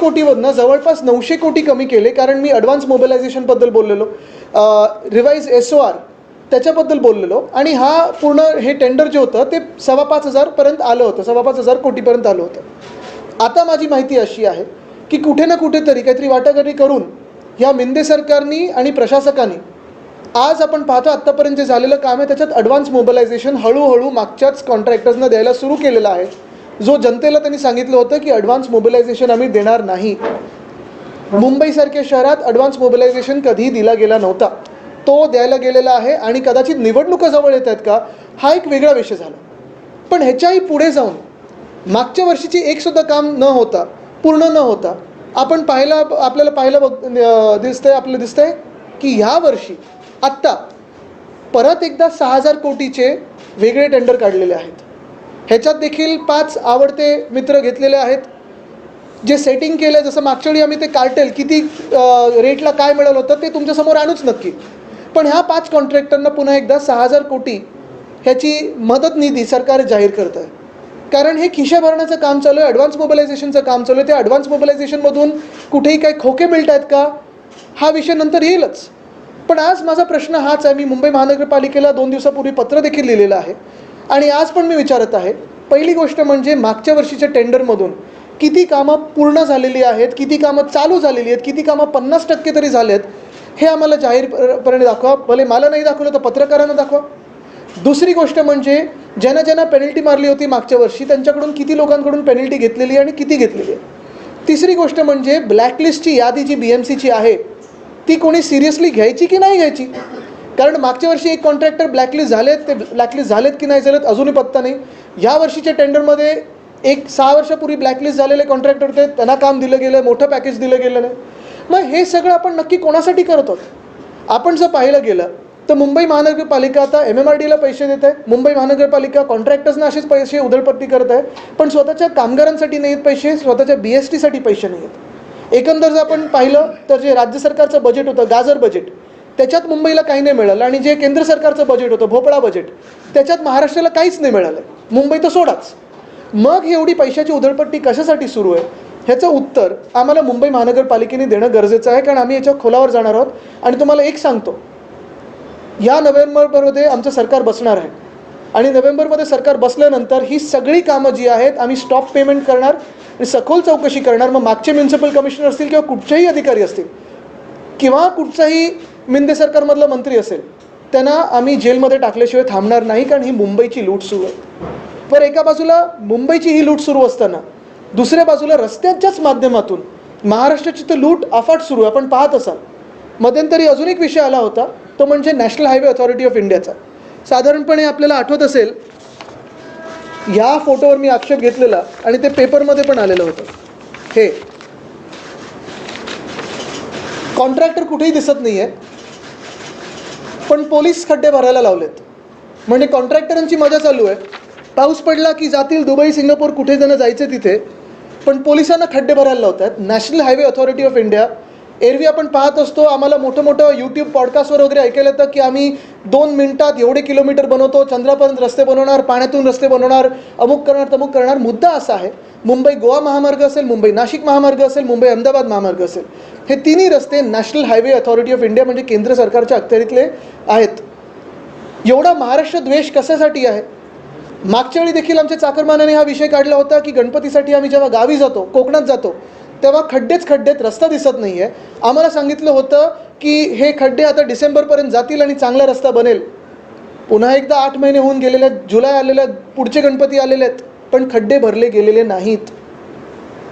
कोटीवरनं जवळपास नऊशे कोटी कमी केले कारण मी ॲडव्हान्स मोबिलायझेशनबद्दल बोललेलो. रिवाईज एस ओ आर त्याच्याबद्दल बोललेलो. आणि हा पूर्ण हे टेंडर जे होतं ते सव्वा पाच हजारपर्यंत आलं होतं सव्वा पाच हजार कोटीपर्यंत आलं होतं. आता माझी माहिती अशी आहे की कुठे ना कुठेतरी काहीतरी वाटाघाटी करून ह्या मिंदे सरकारनी आणि प्रशासकांनी आज आपण पाहतो आत्तापर्यंत जे झालेलं काम आहे त्याच्यात ॲडव्हान्स मोबिलायझेशन हळूहळू मागच्याच कॉन्ट्रॅक्टर्सना द्यायला सुरू केलेलं आहे. जो जनतेला त्यांनी सांगितलं होतं की ॲडव्हान्स मोबिलायझेशन आम्ही देणार नाही. मुंबईसारख्या शहरात ॲडव्हान्स मोबिलायझेशन कधीही दिला गेला नव्हता. तो द्यायला गेलेला आहे आणि कदाचित निवडणुका जवळ येत आहेत का हा एक वेगळा विषय झाला. पण ह्याच्याही पुढे जाऊन मागच्या वर्षीची एकसुद्धा काम न होता पूर्ण न होता आपण पाहायला आपल्याला पाहायला बघ दिसतंय आपलं दिसतंय की ह्या वर्षी आत्ता परत एकदा सहा हजार कोटीचे वेगळे टेंडर काढलेले आहेत. ह्याच्यात देखील पाच आवडते मित्र घेतलेले आहेत. जे सेटिंग केलं जसं मागच्या वेळी आम्ही ते कार्टेल किती रेटला काय मिळालं होतं ते तुमच्यासमोर आणूच नक्की. पण ह्या पाच कॉन्ट्रॅक्टरना पुन्हा एकदा सहा हजार कोटी ह्याची मदत निधी सरकार जाहीर करत आहे कारण हे खिशा भरण्याचं काम चालू आहे ॲडव्हान्स मोबिलायझेशनचं काम चालू आहे. त्या ॲडव्हान्स मोबिलायझेशनमधून कुठेही काही खोके मिळत आहेत का? हा विषय नंतर येईलच. पण आज माझा प्रश्न हाच आहे मी मुंबई महानगरपालिकेला दोन दिवसापूर्वी पत्र देखील लिहिलेलं आहे. आणि आज पण मी विचारत आहे पहिली गोष्ट म्हणजे मागच्या वर्षीच्या टेंडरमधून किती कामं पूर्ण झालेली आहेत किती कामं चालू झालेली आहेत किती कामं पन्नास टक्के तरी झालेत हे आम्हाला जाहीरपणे दाखवा. भले मला नाही दाखवलं तर पत्रकारांना दाखवा. दुसरी गोष्ट म्हणजे ज्यांना ज्यांना पेनल्टी मारली होती मागच्या वर्षी त्यांच्याकडून किती लोकांकडून पेनल्टी घेतलेली आणि किती घेतलेली आहे? तिसरी गोष्ट म्हणजे ब्लॅकलिस्टची यादी जी बी एम सीची आहे ती कोणी सिरियसली घ्यायची की नाही घ्यायची? कारण मागच्या वर्षी एक कॉन्ट्रॅक्टर ब्लॅकलिस्ट झालेत ते ब्लॅकलिस्ट झालेत की नाही झालेत अजूनही पत्ता नाही. या वर्षीच्या टेंडरमध्ये एक सहा वर्षापूर्वी ब्लॅकलिस्ट झालेले कॉन्ट्रॅक्टर होते त्यांना काम दिलं गेलं मोठं पॅकेज दिलं गेलेलं. आहे मग हे सगळं आपण नक्की कोणासाठी करत आहोत? आपण जर पाहिलं गेलं तर मुंबई महानगरपालिका आता एम एम आर डीला पैसे देत आहे. मुंबई महानगरपालिका कॉन्ट्रॅक्टर्सना असेच पैसे उधळपट्टी करत आहे. पण स्वतःच्या कामगारांसाठी नाही आहेत पैसे स्वतःच्या बी एस टीसाठी पैसे नाही आहेत एकंदर जर आपण पाहिलं तर जे राज्य सरकारचं बजेट होतं गाजर बजेट त्याच्यात मुंबईला काही नाही मिळालं आणि जे केंद्र सरकारचं बजेट होतं भोपळा बजेट त्याच्यात महाराष्ट्राला काहीच नाही मिळालं. मुंबई तर सोडाच. मग ही एवढी पैशाची उधळपट्टी कशासाठी सुरू आहे? ह्याचं उत्तर आम्हाला मुंबई महानगरपालिकेने देणं गरजेचं आहे कारण आम्ही याच्या खोलावर जाणार आहोत. आणि तुम्हाला एक सांगतो. या नोव्हेंबरमध्ये आमचं सरकार बसणार आहे. आणि नोव्हेंबरमध्ये सरकार बसल्यानंतर ही सगळी कामं जी आहेत आम्ही स्टॉप पेमेंट करणार आणि सखोल चौकशी करणार. मग मागचे म्युन्सिपल कमिशनर असतील किंवा कुठचेही अधिकारी असतील किंवा कुठचाही मिंदे सरकारमधला मंत्री असेल त्यांना आम्ही जेलमध्ये टाकल्याशिवाय थांबणार नाही कारण ही मुंबईची लूट सुरू आहे. पर एका बाजूला मुंबईची ही लूट सुरू असताना दुसऱ्या बाजूला रस्त्यांच्याच माध्यमातून महाराष्ट्राची तर लूट अफाट सुरू आहे. आपण पाहत असाल. मध्यंतरी अजून एक विषय आला होता तो म्हणजे नॅशनल हायवे अथॉरिटी ऑफ इंडियाचा. साधारणपणे आपल्याला आठवत असेल ह्या फोटोवर मी आक्षेप घेतलेला आणि ते पेपरमध्ये पण आलेलं होतं. हे कॉन्ट्रॅक्टर कुठेही दिसत नाही आहे पण पोलीस खड्डे भरायला लावलेत. म्हणजे कॉन्ट्रॅक्टरांची मजा चालू आहे. पाऊस पडला की जातील दुबई सिंगापूर कुठे जण जायचे तिथे. पण पोलिसांना खड्डे भरायला लावत आहेत national highway authority of India. एरवी आपण पाहत असतो आम्हाला मोठं मोठं यूट्यूब पॉडकास्टवर वगैरे ऐकायला येतं की आम्ही दोन मिनिटात एवढे किलोमीटर बनवतो चंद्रापर्यंत रस्ते बनवणार पाण्यातून रस्ते बनवणार अमुक करणार तमुक करणार. मुद्दा असा आहे मुंबई गोवा महामार्ग असेल मुंबई नाशिक महामार्ग असेल मुंबई अहमदाबाद महामार्ग असेल हे तिन्ही रस्ते national highway authority of India म्हणजे केंद्र सरकारच्या अखत्यारीतले आहेत. एवढा महाराष्ट्र द्वेष कशासाठी आहे? मागच्या वेळी देखील आमच्या चाकरमानाने हा विषय काढला होता की गणपतीसाठी आम्ही जेव्हा गावी जातो कोकणात जातो तेव्हा खड्डेच खड्डेत रस्ता दिसत नाही आहे आम्हाला सांगितलं होतं की हे खड्डे आता डिसेंबरपर्यंत जातील आणि चांगला रस्ता बनेल. पुन्हा एकदा आठ महिने होऊन गेलेले आहेत जुलै आलेले आहेत पुढचे गणपती आलेले आहेत पण खड्डे भरले गेलेले नाहीत.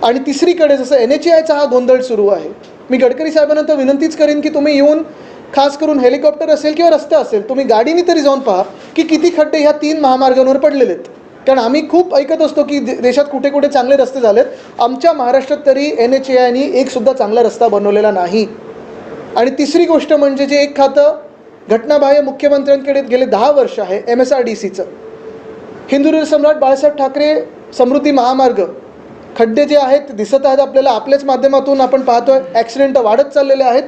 आणि तिसरीकडे जसं एन एच आयचा हा गोंधळ सुरू आहे. मी गडकरी साहेबांना तर विनंतीच करेन की तुम्ही येऊन खास करून हेलिकॉप्टर असेल किंवा रस्ता असेल तुम्ही गाडीने तरी जाऊन पहा की किती खड्डे ह्या तीन महामार्गांवर पडलेले आहेत. कारण आम्ही खूप ऐकत असतो की दे- देशात कुठे कुठे चांगले रस्ते झालेत. आमच्या महाराष्ट्रात तरी एन एच ए आयनी एकसुद्धा चांगला रस्ता बनवलेला नाही. आणि तिसरी गोष्ट म्हणजे जे एक खातं घटनाबाह्य मुख्यमंत्र्यांकडे गेले दहा वर्ष आहे एम एस आर डी सीचं हिंदुराज सम्राट बाळासाहेब ठाकरे समृद्धी महामार्ग. खड्डे जे आहेत ते दिसत आहेत आपल्याला आपल्याच माध्यमातून आपण पाहतोय ॲक्सिडेंट वाढत चाललेले आहेत.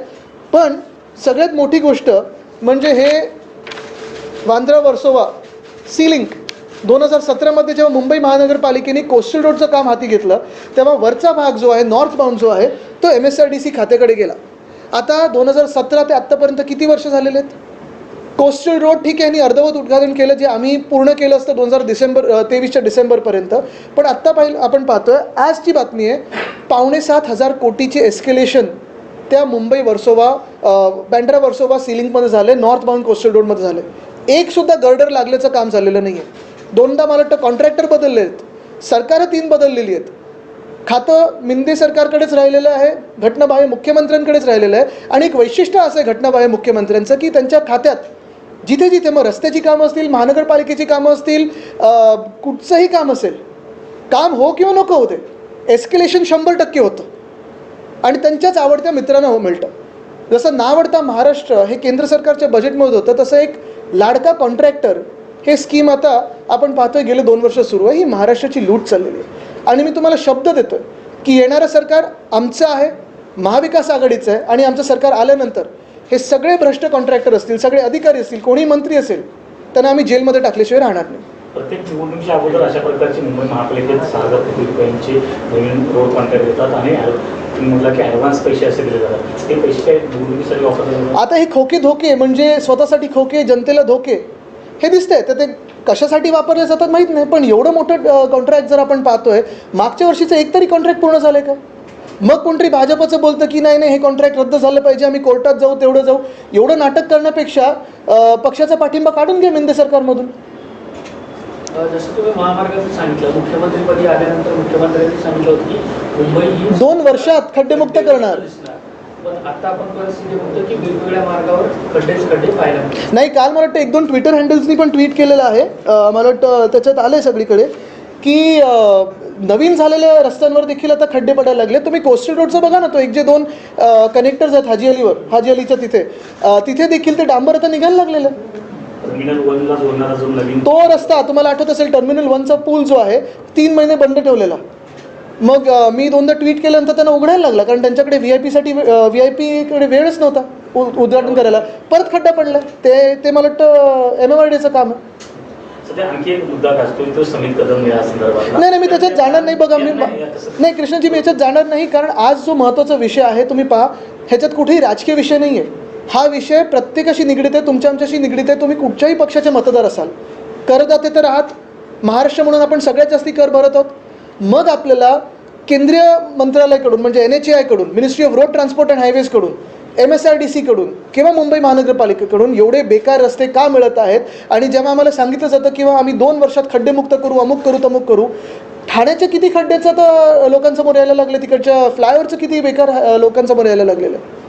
पण सगळ्यात मोठी गोष्ट म्हणजे हे वांद्रा वर्सोवा सी लिंक दोन हजार सतरामध्ये जेव्हा मुंबई महानगरपालिकेने कोस्टल रोडचं काम हाती घेतलं तेव्हा वरचा भाग जो आहे नॉर्थ बाउंड जो आहे तो M S R D C खात्याकडे गेला. आता दोन हजार सतरा ते आत्तापर्यंत किती वर्ष झालेले आहेत? कोस्टल रोड ठीक आहे यांनी अर्धवत उद्घाटन केलं जे आम्ही पूर्ण केलं असतं दोन हजार डिसेंबर तेवीसच्या डिसेंबरपर्यंत. पण आत्ता पाहिलं आपण पाहतोय आजची बातमी आहे पावणे सात हजार कोटीचे एस्केलेशन त्या मुंबई वर्सोवा बँड्रा वर्सोवा सिलिंगमध्ये झाले नॉर्थ बाउंड कोस्टल रोडमध्ये झाले. एकसुद्धा गर्डर लागल्याचं काम झालेलं नाही आहे दोनदा मला वाटतं कॉन्ट्रॅक्टर बदलले आहेत. सरकारं तीन बदललेली आहेत. खातं मिंदे सरकारकडेच राहिलेलं आहे घटनाबाह्य मुख्यमंत्र्यांकडेच राहिलेलं आहे आणि एक वैशिष्ट्य असं आहे घटनाबाह्य मुख्यमंत्र्यांचं की त्यांच्या खात्यात जिथे जिथे मग रस्त्याची कामं असतील महानगरपालिकेची कामं असतील कुठचंही काम असेल काम हो किंवा नको होते एस्केलेशन शंभर टक्के होतं. आणि त्यांच्याच आवडत्या मित्रांना हो मिळतं. जसं नावडता महाराष्ट्र हे केंद्र सरकारच्या बजेटमध्ये होतं तसं एक लाडका कॉन्ट्रॅक्टर हे स्कीम आता आपण पाहतोय गेले दोन वर्ष सुरू आहे. ही महाराष्ट्राची लूट चाललेली आहे. आणि मी तुम्हाला शब्द देतोय की येणारं सरकार आमचं आहे महाविकास आघाडीचं आहे आणि आमचं सरकार आल्यानंतर हे सगळे भ्रष्ट कॉन्ट्रॅक्टर असतील सगळे अधिकारी असतील कोणी मंत्री असेल त्यांना आम्ही जेलमध्ये टाकल्याशिवाय राहणार नाही. प्रत्येक निवडणुकीच्या अगोदर अशा प्रकारची मुंबई महापालिकेत सहा हजार कोटी रुपयांचे नवीन रोड कॉन्ट्रॅक्ट देतात आणि म्हटलं की ॲडव्हान्स पैसे असे दिले जातात. ते पैसे काय निवडणुकीसाठी वापरले जातात? आता हे खोके धोके म्हणजे स्वतःसाठी खोके जनतेला धोके हे दिसतंय. तर ते कशासाठी वापरले जातात माहीत नाही पण एवढं मोठं कॉन्ट्रॅक्ट जर आपण पाहतोय मागच्या वर्षीचं एक तरी कॉन्ट्रॅक्ट पूर्ण झालंय का? मग कोणतरी भाजपचं बोलतं की नाही नाही हे कॉन्ट्रॅक्ट रद्द झालं पाहिजे आम्ही कोर्टात जाऊ तेवढं जाऊ. एवढं नाटक करण्यापेक्षा पक्षाचा पाठिंबा काढून घ्या मिंदे सरकारमधून. अ, जसं तुम्ही महामार्गाचं सांगितलं मुख्यमंत्रीपदी आल्यानंतर मुख्यमंत्र्यांनी सांगितलं होतं की मुंबई दोन वर्षात खड्डेमुक्त करणार. नाही काल मला वाटतं एक दोन ट्विटर हँडल्सनी पण ट्विट केलेलं आहे. मला वाटतं त्याच्यात आलं आहे सगळीकडे की नवीन झालेल्या रस्त्यांवर देखील आता खड्डे पडायला लागले. तुम्ही कोस्टल रोडचं बघा ना तो एक जे दोन कनेक्टर्स आहेत हाजी अलीवर हाजी अलीच्या तिथे. तिथे देखील ते डांबर आता निघायला लागलेलं तो रस्ता तुम्हाला आठवत असेल टर्मिनल वनचा पूल जो आहे तीन महिने बंद ठेवलेला. मग मी दोनदा ट्विट केल्यानंतर त्यांना उघडायला लागला कारण त्यांच्याकडे व्ही आय पीसाठी व्ही आय पीकडे वेळच नव्हता उ- उद्घाटन करायला. परत खड्डा पडला. ते ते मला वाटतं एम एम आर डीचं काम आहे. सध्या आणखी एक मुद्दा गाजतोय तो समित कदम या संदर्भात नाही नाही मी त्याच्यात जाणार नाही बघा मी नाही कृष्णजी मी याच्यात जाणार नाही कारण आज जो महत्त्वाचा विषय आहे तुम्ही पहा ह्याच्यात कुठेही राजकीय विषय नाही आहे हा विषय प्रत्येकाशी निगडीत आहे तुमच्या आमच्याशी निगडीत आहे तुम्ही कुठच्याही पक्षाचे मतदार असाल. करदाते तर आहात. महाराष्ट्र म्हणून आपण सगळ्यात जास्ती कर भरत आहोत. मग आपल्याला केंद्रीय मंत्रालयाकडून म्हणजे N H A आयकडून ministry of road transport and हायवेजकडून M S R D सीकडून किंवा मुंबई महानगरपालिकेकडून एवढे बेकार रस्ते का मिळत आहेत? आणि जेव्हा आम्हाला सांगितलं जातं किंवा आम्ही दोन वर्षात खड्डेमुक्त करू अमुक करू तमुक करू ठाण्याचे किती खड्ड्याचं तर लोकांसमोर यायला लागले तिकडच्या फ्लायओव्हरचं किती बेकार लोकांसमोर यायला लागलेलं आहे?